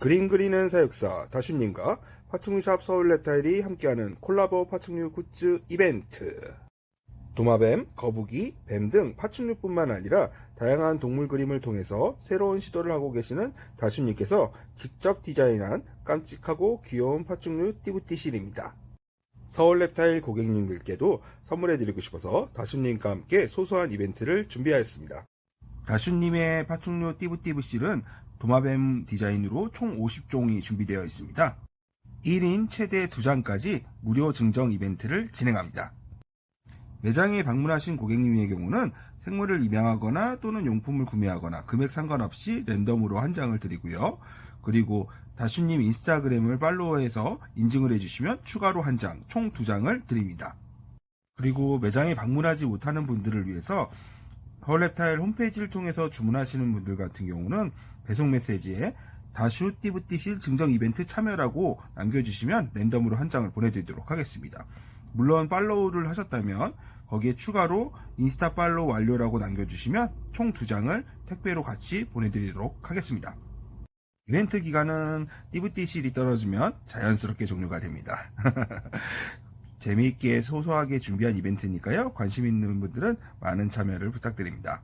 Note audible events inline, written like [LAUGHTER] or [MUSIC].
그림 그리는 사육사 다슈님과 파충류샵 서울랩타일이 함께하는 콜라보 파충류 굿즈 이벤트. 도마뱀, 거북이, 뱀 등 파충류뿐만 아니라 다양한 동물 그림을 통해서 새로운 시도를 하고 계시는 다슈님께서 직접 디자인한 깜찍하고 귀여운 파충류 띠부띠실입니다. 서울랩타일 고객님들께도 선물해드리고 싶어서 다슈님과 함께 소소한 이벤트를 준비하였습니다. 다슈님의 파충류 띠부띠부실은 도마뱀 디자인으로 총 50종이 준비되어 있습니다. 1인 최대 2장까지 무료 증정 이벤트를 진행합니다. 매장에 방문하신 고객님의 경우는 생물을 입양하거나 또는 용품을 구매하거나 금액 상관없이 랜덤으로 한 장을 드리고요. 그리고 다슈님 인스타그램을 팔로우해서 인증을 해주시면 추가로 한 장, 총 두 장을 드립니다. 그리고 매장에 방문하지 못하는 분들을 위해서 헐랩타일 홈페이지를 통해서 주문하시는 분들 같은 경우는 배송 메시지에 다슈 띠부띠실 증정 이벤트 참여라고 남겨주시면 랜덤으로 한 장을 보내드리도록 하겠습니다. 물론 팔로우를 하셨다면 거기에 추가로 인스타 팔로우 완료라고 남겨주시면 총 두 장을 택배로 같이 보내드리도록 하겠습니다. 이벤트 기간은 띠부띠실이 떨어지면 자연스럽게 종료가 됩니다. [LAUGHS] 재미있게 소소하게 준비한 이벤트니까요. 관심 있는 분들은 많은 참여를 부탁드립니다.